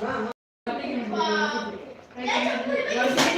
खाली बस खाली बस चला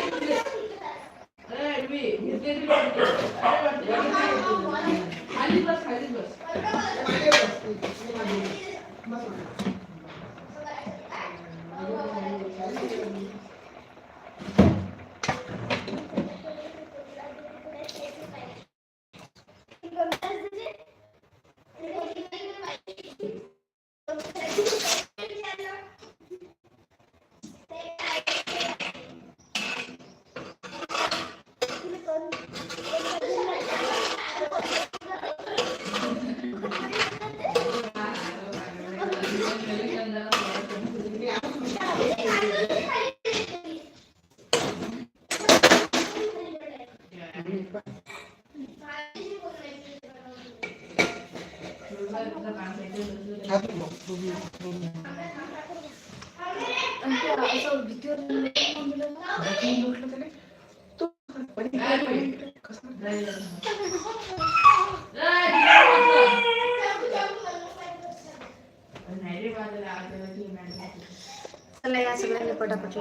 या सगळ्यांनी पटापट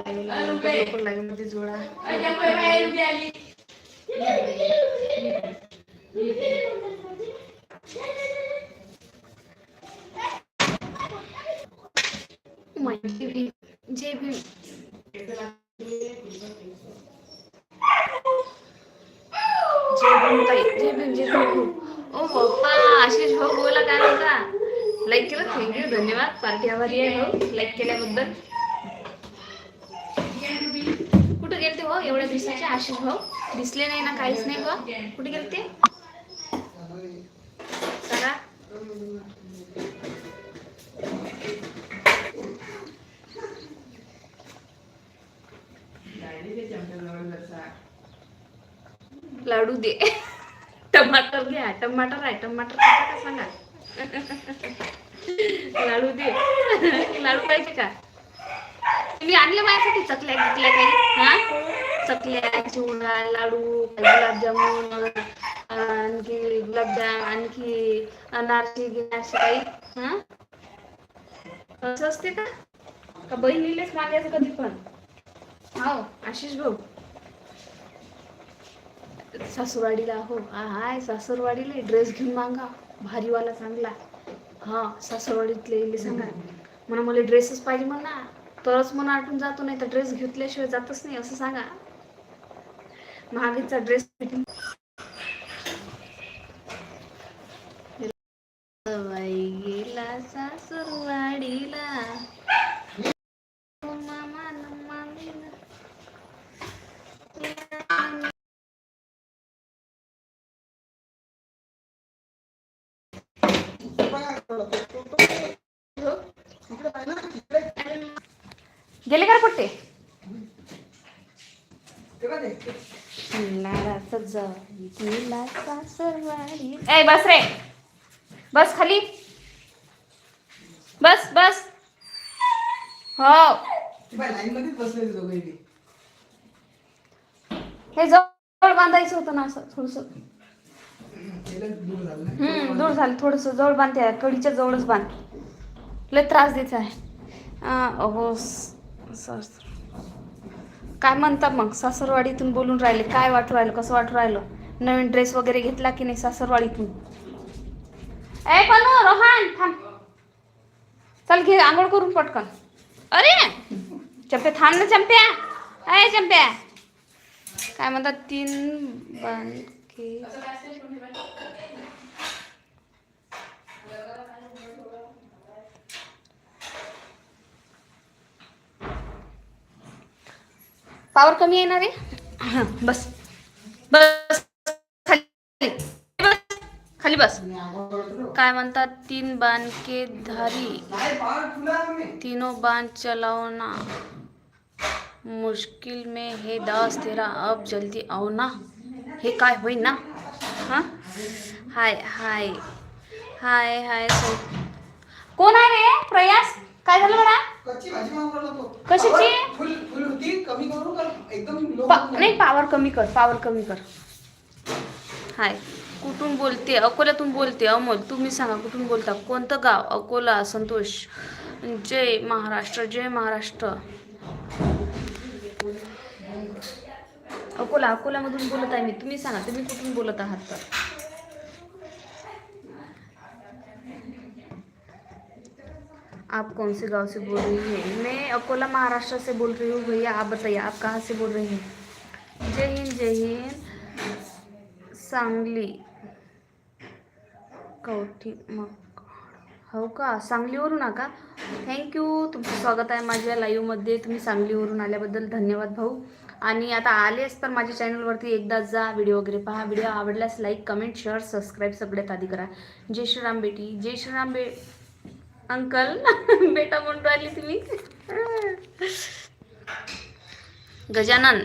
लागेल लागेल जोडा. माहिती भीम म्हणजे हो. ओ पप्पा आशिष भाऊ हो बोला काय होता लाईक केलं थँक्यू धन्यवाद. पार्टी आभारी आहे भाऊ लाईक केल्याबद्दल. कुठे गेलते हो? एवढ्या दिवसाचे आशिष भाऊ. दिसले नाही ना काहीच नाही बा कुठे गेलते? सांगा लाडू दे. टमाटर घ्या. टमाटर आहे. टमाटर खाता का सांगा? लाडू दे. लाडू पाहिजे का? तुम्ही आणले माझ्यासाठी? चकल्या गिकल्या काही? हा? चकल्या चिवडा लाडू गुलाबजामुन आणखी गुलाबजाम आणखी अनारची गिनारची काही? हा? असं असते का? का बहिणीलेच मागायचं कधी पण? हो आशिष भाऊ. सासूरवाडीला हो. हाय सासूरवाडीला ड्रेस घेऊन मागा. भारीवाला चांगला. हा सासूरवाडीतले इले सांगा. म्हणा मला ड्रेसच पाहिजे म्हणा. तरच म्हणा आठून जातो नाही तर ड्रेस घेतल्याशिवाय जातच नाही असं सांगा. महावीरचा ड्रेस भेटून गेला सासूरवाडीला. ए बस रे. बस खाली. बस बस. हो. हे जवळ बांधायचं होतं ना असं थोडस. हम्म दूर झालं. थोडस जवळ बांधते कडीच्या जवळच बांध. लय त्रास द्यायचा आहे. आ, अहो स- स- काय म्हणता मग? सासरवाडीतून बोलून राहिले. काय वाटू राहिलं? कसं वाटू राहिलं? नवीन ड्रेस वगैरे घेतला की नाही सासरवाडीतून? ए पनू रोहन थांब. चल घे आंघोळ करून पटकन. अरे! चंपे थांब ना चंप्या. अय चंप्या. काय म्हणतात तीन बांधके पावर कमी आहे ना रे? हां बस. बस. खाली बस. काय म्हणतात? तीन बांधके धारी. तीनों बांध चलाओना मुश्किल में हे दास तेरा अब जल्दी आओ ना हे काय होईन? ना हां? हाय हाय. हाय हाय सो कोण आहे रे? प्रयास? काय झालं होतो. कशाची? का? नाही पावर कमी कर पावर कमी कर. हाय. कुठून बोलते? अकोल्यातून बोलते अमोल. तुम्ही सांगा कुठून बोलता? कोणतं गाव? अकोला संतोष. जय महाराष्ट्र जय महाराष्ट्र. अकोला अकोल्यामधून बोलत आहे मी. तुम्ही सांगा तुम्ही कुठून बोलत आहात? तर आप कौन से गांव से बोल रही हैं? मैं अकोला महाराष्ट्र से बोल रही हूँ भैया। आप बताइए आप कहाँ से बोल रही हैं? जय हिंद जय हिंद। सांगली। हो ठीक. मग हो का? सांगलीवरून आ का थँक्यू तुमचं स्वागत आहे माझ्या लाईव्हमध्ये तुम्ही सांगलीवरून आल्याबद्दल धन्यवाद भाऊ. आणि आता आलेच तर माझ्या चॅनलवरती एकदा जा व्हिडिओ वगैरे पहा. व्हिडिओ आवडल्यास लाईक कमेंट शेअर सबस्क्राईब सगळ्यात आधी करा. जय श्रीराम बेटी. जय श्रीराम बे अंकल. बेटा म्हणून राहिली तुम्ही. गजानन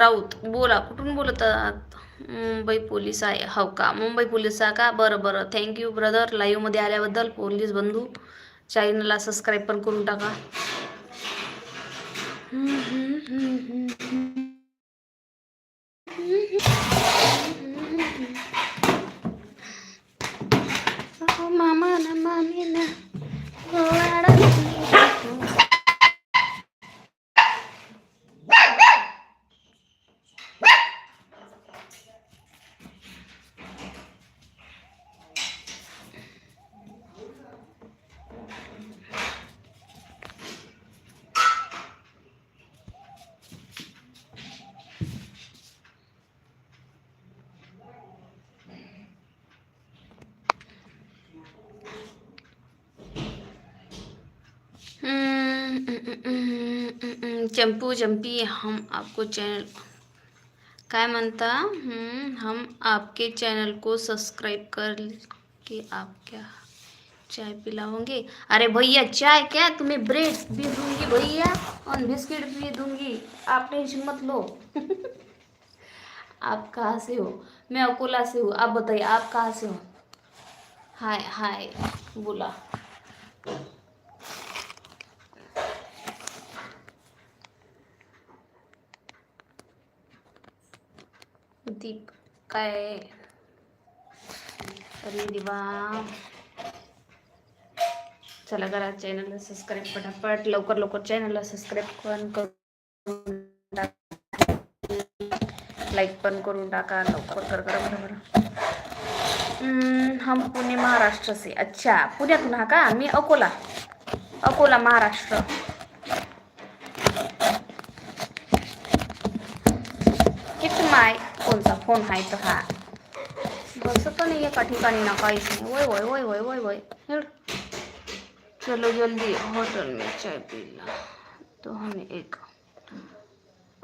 राऊत बोला. कुठून बोलत आहात? मुंबई पोलीस आहे. हो का? मुंबई पोलीस आहे का? बरं बरं. थँक्यू ब्रदर लाईव्हमध्ये आल्याबद्दल पोलीस बंधू चॅनलला सबस्क्राईब पण करून टाका. चंपू चंपी हम आपको चैनल काय म्हणता हम्म, हम आपके चैनल को सब्सक्राइब कर के आप क्या चाय पिलाओगे? अरे भैया चाय क्या? तुम्हें ब्रेड भी दूँगी भैया और बिस्किट भी दूँगी। आप टेंशन मत लो। आप कहाँ से हो? मैं अकोला से हूँ। आप बताइए आप कहाँ से हो? हाय हाय बोला। दीप काय? अरे देवा. चला करा चॅनलला सबस्क्राईब पटापट. लवकर लवकर चॅनलला सबस्क्राईब पण करून लाईक पण करून टाका. लवकर कर करा बरं बरं हम पुणे महाराष्ट्र से. अच्छा पुण्यातून हा का? मी अकोला. अकोला महाराष्ट्र. किती माय कोणचा फोन आहे तर हा. बसतो नाही एका ठिकाणी ना काहीच नाही. वय वय वय वय वय वय. चलो जल्दी होटल में चाय पीला. तो हमें एक.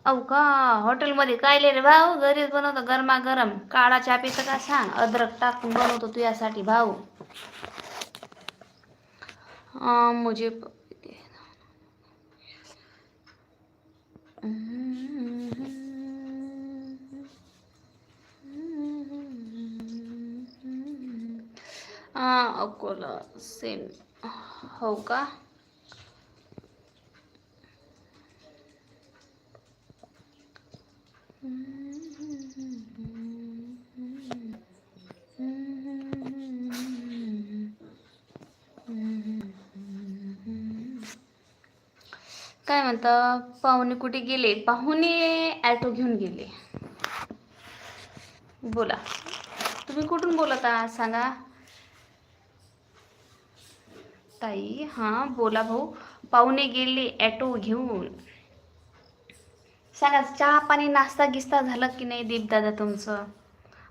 अहो का हॉटेलमध्ये काय रे भाऊ? घरीच बनवतो गरमा गरम काळा चहा पितं का सांग? अद्रक टाकून बनवतो तुझ्यासाठी भाऊ. अं, मुझे हां अकोला. सेम. हो का? काय म्हणता? पाहुणे कुठे गेले? पाहुणे ॲटो घेऊन गेले. बोला. तुम्ही कुठून बोलत आहात? सांगा. ताई. हां बोला भाऊ. पाहुणे गेले ॲटो घेऊन. सांगा चहा पाणी नाश्ता गिस्ता झालं की नाही दीपदादा तुमचं?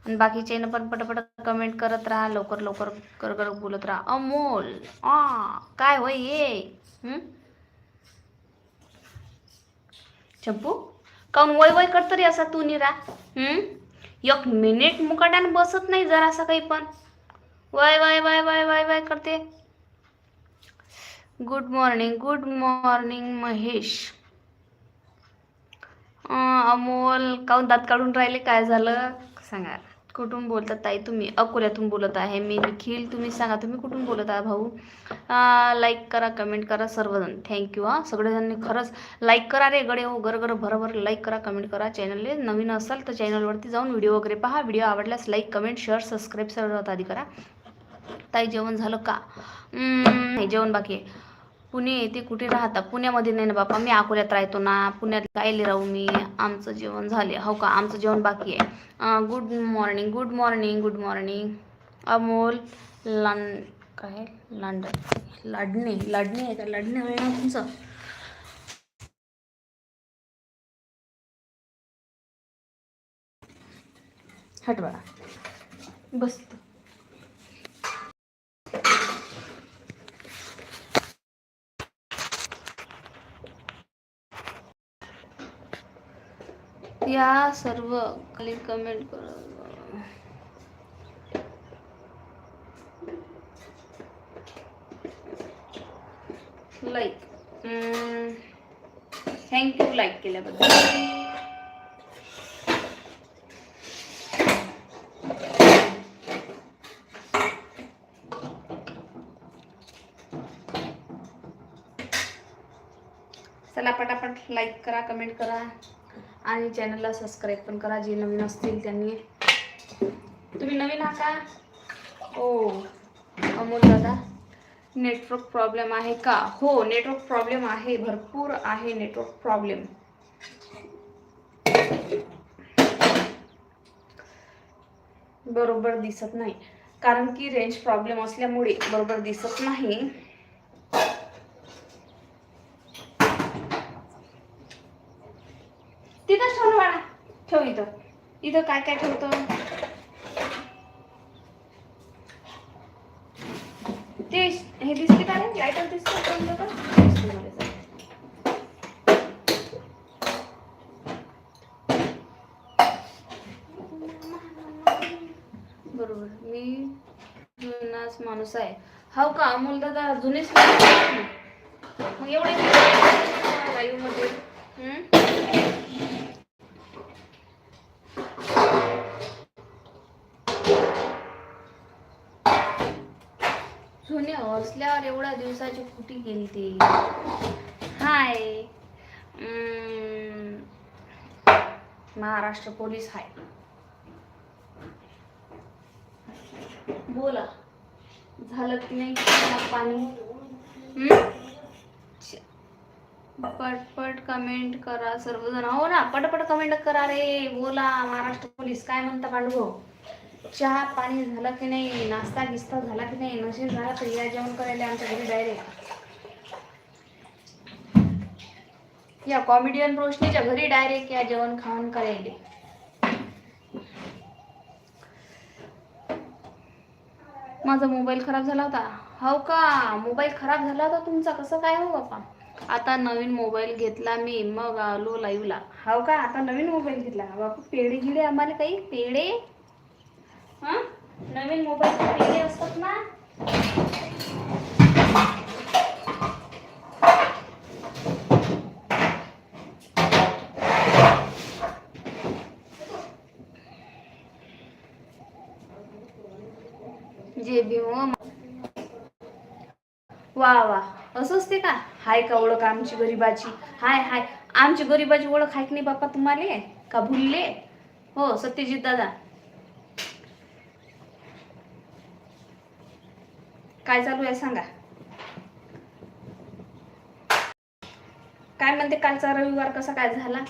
आणि बाकीचे पण पटपट कमेंट करत राहा लवकर लवकर कर कर बोलत राहा. अमोल आ काय होय हे? हं? चंपू काऊन वय वय कर तरी असा तू निरा? एक मिनिट मुकाट्यानं बसत नाही जरासा काही पण. वय वय वय वय वय वय करते. Good morning good morning Mahesh Amol काऊन दात काढून राहिले? काय झालं? सांगा. कुठून बोलतात ताई तुम्ही? अकोल्यातून बोलत आहे. मी निखिल तुम्ही सांगा. तुम्ही कुठून बोलत आहे भाऊ? लाईक करा कमेंट करा सर्वजण. थँक्यू हां. सगळेजण खरंच लाईक करा रे. गडे हो गर गर भरभर लाईक करा कमेंट करा. चॅनलले नवीन असाल तर चॅनलवरती जाऊन व्हिडिओ वगैरे पहा. व्हिडिओ आवडल्यास लाईक कमेंट शेअर सबस्क्राईब सर्वात आधी करा. ताई जेवण झालं का? नाही जेवण बाकी आहे. पुणे येथे कुठे राहता? पुण्यामध्ये नाही ना बापा मी अकोल्यात राहतो ना. पुण्यात कायले राहू मी. आमचं जेवण झाले. हो का? आमचं जेवण बाकी आहे. Good morning good morning good morning Amol लं काय? लांडन. लाडणे लाडणे आहे का? लाडणे आहे ना तुमचं? हटवा. बसतो या सर्व खाली कमेंट करा. लाईक थँक्यू लाईक केल्याबद्दल. चला पटापट लाईक करा कमेंट करा. आणि चॅनलला सबस्क्राईब पण करा जे नवीन असतील त्यांनी. तुम्ही नवीन आहा का? ओ अमोल दादा. नेटवर्क प्रॉब्लेम आहे का? हो नेटवर्क प्रॉब्लेम आहे भरपूर आहे नेटवर्क प्रॉब्लेम. बरोबर दिसत नाही. कारण की रेंज प्रॉब्लेम असल्यामुळे बरोबर दिसत नाही. इथं काय काय ठेवतो? ते हे दिसते का रे लायटर दिसते का. बरोबर. मी जुनाच माणूस आहे. हो का? अमोल दादा जुनेच? मग एवढे लाईव्हमध्ये. असल्यावर एवढ्या दिवसाची कुठे गेली ती? हाय. Maharashtra police hi. बोला. झालं की नाही? पाणी? पटपट कमेंट करा सर्वजण. हो ना पटपट कमेंट करा रे. बोला महाराष्ट्र पोलीस. काय म्हणता पांडू चहा पाणी झालं की नाही नाश्ता गिस्ता झाला की नाही नशीब झाला तर या जेवण करायला आमच्या घरी डायरेक्ट या कॉमेडियन रोशनीच्या घरी डायरेक्ट या जेवण खाऊन करायले. माझा मोबाईल खराब झाला होता. हो का? मोबाईल खराब झाला होता तुमचा? कसं काय हो बापा आता नवीन मोबाईल घेतला मी मग आलो लाईव्हला हो का? आता नवीन मोबाईल घेतला. बापू पेढे गिडे आम्हाला काही? पेढे? हा? नवीन मोबाईल खरेदी असतात ना? जे भीम हो, वा वा. असंच असते का? हाय का ओळख आमची गरीबाची? हाय हाय. आमची गरीबाची ओळख आहे की नाही बाप्पा तुम्हाला? का भुलले? हो सत्यजित दादा. काय चालू आहे सांगा. काय म्हणते कालचा रविवार कसा काय झाला?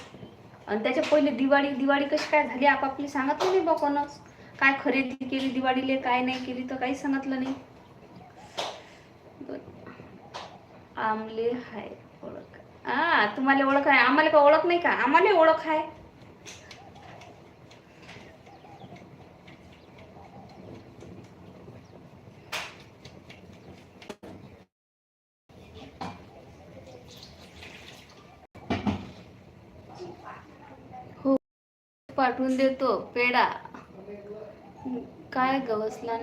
आणि त्याच्या पहिले दिवाळी दिवाळी कशी काय झाली? आपापली सांगत नाही बा कोणच काय खरेदी केली दिवाळीले काय नाही केली तर काही सांगितलं नाही. आमले हाय ओळख. हा तुम्हाला ओळख आहे? आम्हाला का ओळख नाही का? आम्हाला ओळख आहे. पाठवून देतो पेढा. काय गवसला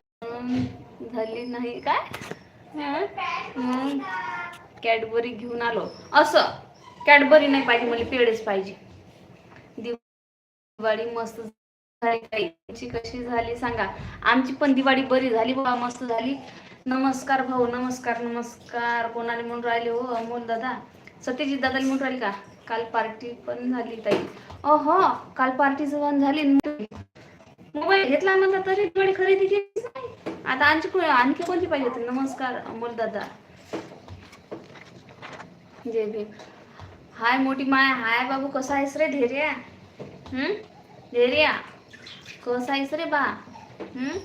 झाली नाही काय? मग कॅडबरी घेऊन आलो. असं कॅडबरी नाही पाहिजे मला पेढेच पाहिजे. दिवाळी मस्त झाली. कशी झाली सांगा. आमची पण दिवाळी बरी झाली बाबा मस्त झाली. नमस्कार भाऊ नमस्कार नमस्कार. कोणाला म्हणून राहिले हो अमोल दादा? सत्यजित दादाला म्हणून राहिले का? काल पार्टी पण झाली ताई. अहो काल पार्टी पण झाली मोबाईल घेतला म्हणता तरी थोडी खरेदी केली नाही. आता आणखी कोण आणखी कोणती पाहिजे होती? नमस्कार अमोल दादा. जय भीम. हाय मोठी माय हाय बाबू कसा आहेस रे धैर्या? हम्म धैर्या कसा आहेस रे बा? हम्म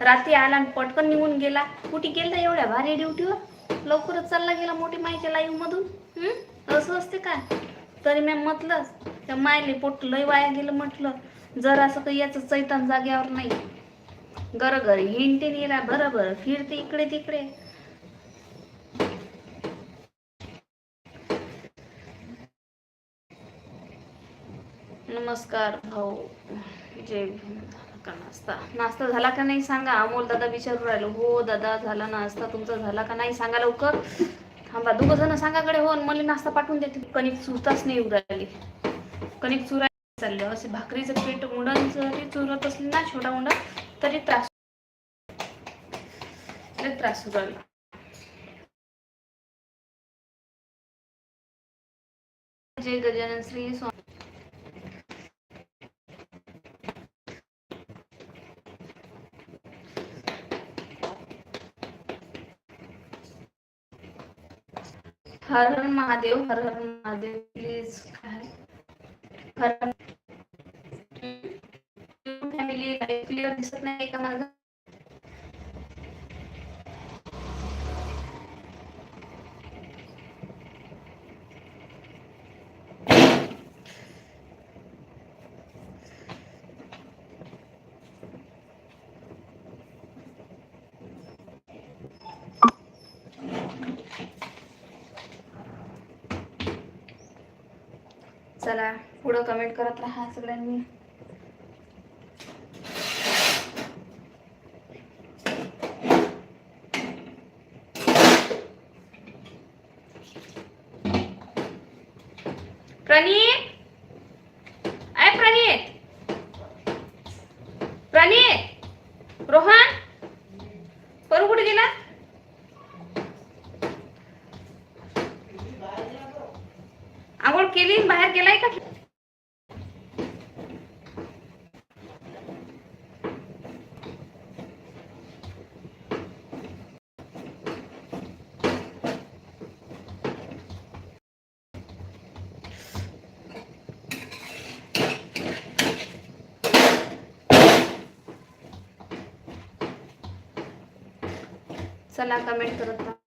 रात्री आला आणि पटकन निघून गेला. कुठे गेला एवढ्या भारी ड्युटीवर लवकरच चालला गेला मोठी माईच्या लाईव्ह मधून. हम्म असं असते काय तरी मी म्हटलंच त्या मायले पोट लय वाया गेलं म्हटलं जर असं काही याचं चैतान जाग्यावर नाही. घरोघरी हिंडते निरा बरोबर फिरते इकडे तिकडे. नमस्कार भाऊ. जय झाला का नाश्ता? नाश्ता झाला का नाही सांगा? अमोल दादा विचारू राहिलो. हो दादा झाला नाश्ता. तुमचा झाला का नाही सांगा लवकर. थांबा दोघ जण सांगाकडे हो मला नाश्ता पाठवून देते कणिक चुरताच नाही उडाली कणिक चुरायला चाललं. असे भाकरीचं पीठ उंडण जरी चुरत असली ना छोटा उंडा तरी त्रास त्रास होऊ जय गजानन श्री स्वामी. हर हर महादेव हर हर महादेव प्लीज काय? हर हर फॅमिली क्लिअर दिसत नाही का माझं? चला पुढं कमेंट करत राहा सगळ्यांनी प्रणीत आय प्रणीत प्रणीत रोहन परू कुठे गेला आंघोळ केली आणि बाहेर गेलाय का चला कमेंट करत राहा